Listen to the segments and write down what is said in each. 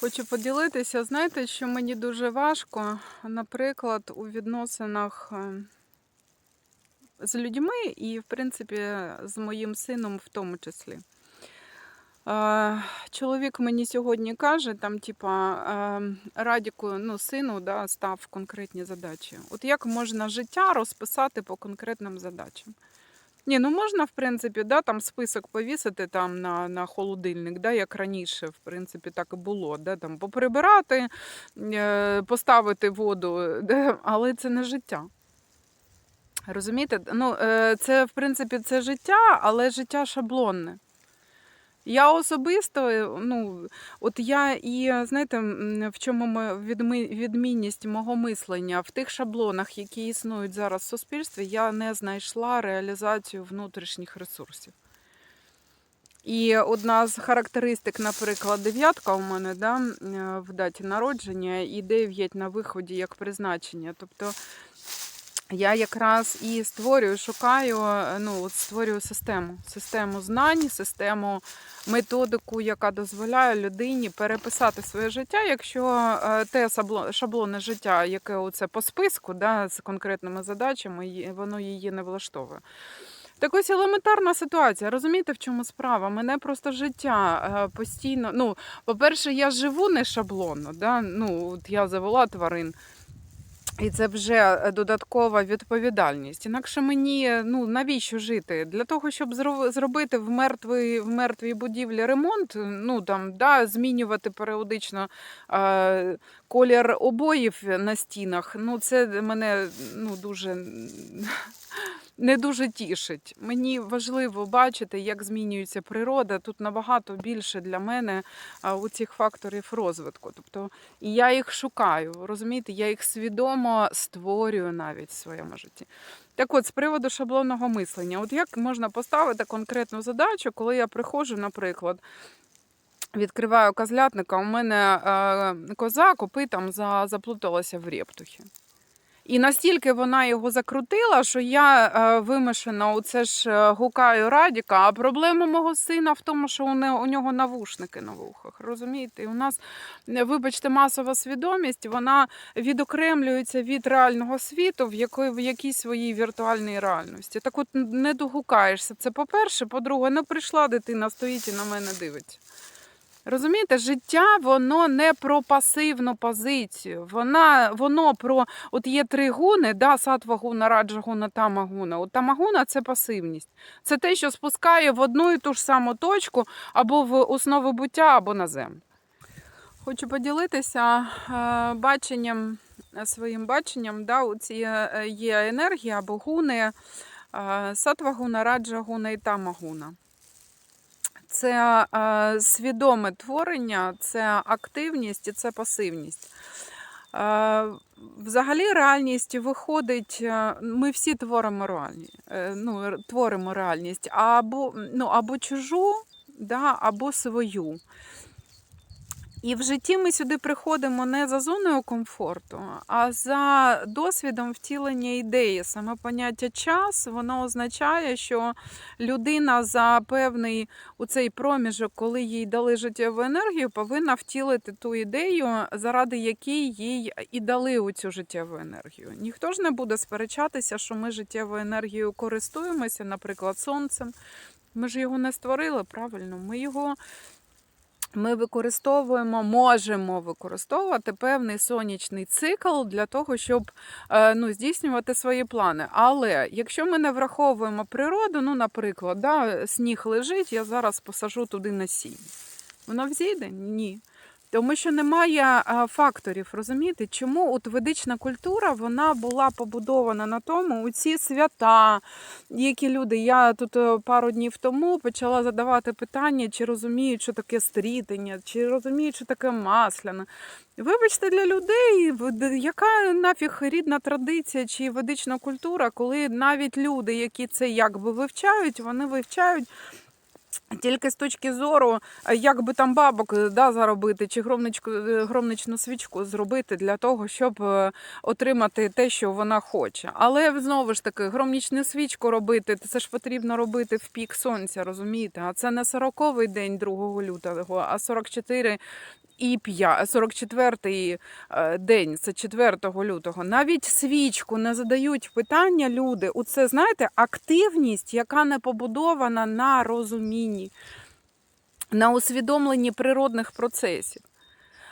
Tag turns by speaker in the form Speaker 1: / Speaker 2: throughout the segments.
Speaker 1: Хочу поділитися. Знаєте, що мені дуже важко, наприклад, у відносинах е, з людьми і, в принципі, з моїм сином в тому числі. Е, Чоловік мені сьогодні каже, там, типа, е, Радіку, ну, сину, да, став конкретні задачі. От як можна життя розписати по конкретним задачам? Ні, ну можна, в принципі, да, там список повісити там на, на холодильник, да, як раніше, в принципі, так і було. Да, там поприбирати, е, поставити воду, да, але це не життя. Розумієте? Ну, е, це, в принципі, це життя, але життя шаблонне. Я особисто, ну, от я і знаєте, в чому відмінність мого мислення в тих шаблонах, які існують зараз в суспільстві, я не знайшла реалізацію внутрішніх ресурсів. І одна з характеристик, наприклад, дев'ятка у мене да, е, в даті народження і дев'ять на виході як призначення. Тобто я якраз і створюю, шукаю, е, ну, от створюю систему, систему знань, систему, методику, яка дозволяє людині переписати своє життя, якщо е, те шаблонне життя, яке оце по списку, да, з конкретними задачами, воно її не влаштовує. Так ось елементарна ситуація. Розумієте, в чому справа? Мене просто життя е, постійно. Ну, по-перше, я живу не шаблонно. Да? Ну, от я завела тварин. І це вже е, додаткова відповідальність. Інакше мені ну навіщо жити? Для того, щоб зробити в мертвій, в мертвій будівлі ремонт, ну там да, змінювати періодично е, колір обоїв на стінах. Ну це мене ну дуже не дуже тішить. Мені важливо бачити, як змінюється природа. Тут набагато більше для мене у цих факторів розвитку. Тобто, і я їх шукаю, розумієте, я їх свідомо створюю навіть в своєму житті. Так от, з приводу шаблонного мислення, от як можна поставити конкретну задачу, коли я приходжу, наприклад. Відкриваю козлятника, у мене е, коза копитом за, заплуталася в рептухі. І настільки вона його закрутила, що я е, вимушена оце ж е, гукаю Радіка. А проблема мого сина в тому, що у, не, у нього навушники на вухах. Розумієте? І у нас, е, вибачте, масова свідомість, вона відокремлюється від реального світу в, якої, в якійсь своїй віртуальній реальності. Так от не догукаєшся. Це по-перше, по-друге, не прийшла дитина, стоїть і на мене дивиться. Розумієте, життя воно не про пасивну позицію. Вона, воно про от є три гуни, да, сатва гуна, раджа гуна, тама. От тама гуна це пасивність. Це те, що спускає в одну і ту ж саму точку або в основу буття, або на землю. Хочу поділитися е, баченням, е, своїм баченням. Да, у ці е, є енергії або гуни, е, сатва гуна, і тама гуна. Це свідоме творення, це активність і це пасивність. Взагалі реальність виходить, е, ми всі творимо реальність, е, ну, творимо реальність або, ну, або чужу, да, або свою. І в житті ми сюди приходимо не за зоною комфорту, а за досвідом втілення ідеї. Саме поняття час воно означає, що людина за певний у цей проміжок, коли їй дали життєву енергію, повинна втілити ту ідею, заради якій їй і дали у цю життєву енергію. Ніхто ж не буде сперечатися, що ми життєвою енергією користуємося, наприклад, сонцем. Ми ж його не створили правильно. Ми його ми використовуємо, можемо використовувати певний сонячний цикл для того, щоб е, ну, здійснювати свої плани. Але якщо ми не враховуємо природу, ну, наприклад, да, сніг лежить, я зараз посажу туди насіння. Воно взійде? Ні. Тому що немає факторів, розумієте, чому от ведична культура вона була побудована на тому, у ці свята, які люди. Я тут е, пару днів тому почала задавати питання, чи розуміють, що таке стрітення, чи розуміють, що таке масляне. Вибачте, для людей, яка нафіг рідна традиція чи ведична культура, коли навіть люди, які це якби вивчають, вони вивчають Тільки з точки зору, е, як би там бабок е, да, заробити, чи громничку, е, громничну свічку зробити для того, щоб отримати те, що вона хоче. Але знову ж таки, громнічну свічку робити, це ж потрібно робити в пік сонця, розумієте? А це не 40-й день 2 лютого, а 44 і 5, 44-й е, день, це 4 лютого. Навіть свічку не задають питання люди. Оце, знаєте, активність, яка не побудована на розумінні, на усвідомленні природних процесів.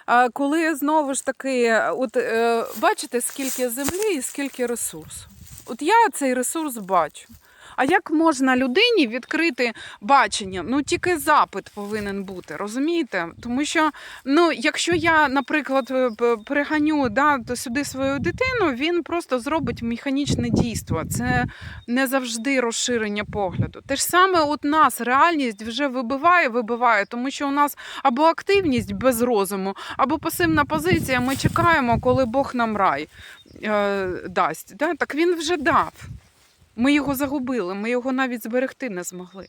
Speaker 1: А коли знову ж таки, от е, бачите, скільки землі і скільки ресурсу. От я цей ресурс бачу. А як можна людині відкрити бачення? Ну тільки запит повинен бути, розумієте? Тому що, ну, якщо я, наприклад, е, приганю да, сюди свою дитину, він просто зробить механічне дійство. Це не завжди розширення погляду. Те ж саме от нас реальність вже вибиває, вибиває, тому що у нас або активність без розуму, або пасивна позиція. Ми чекаємо, коли Бог нам рай е, дасть. Да? Так він вже дав. Ми його загубили, ми його навіть зберегти не змогли.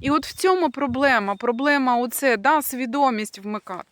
Speaker 1: І от в цьому проблема. Проблема оце, да, свідомість вмикати.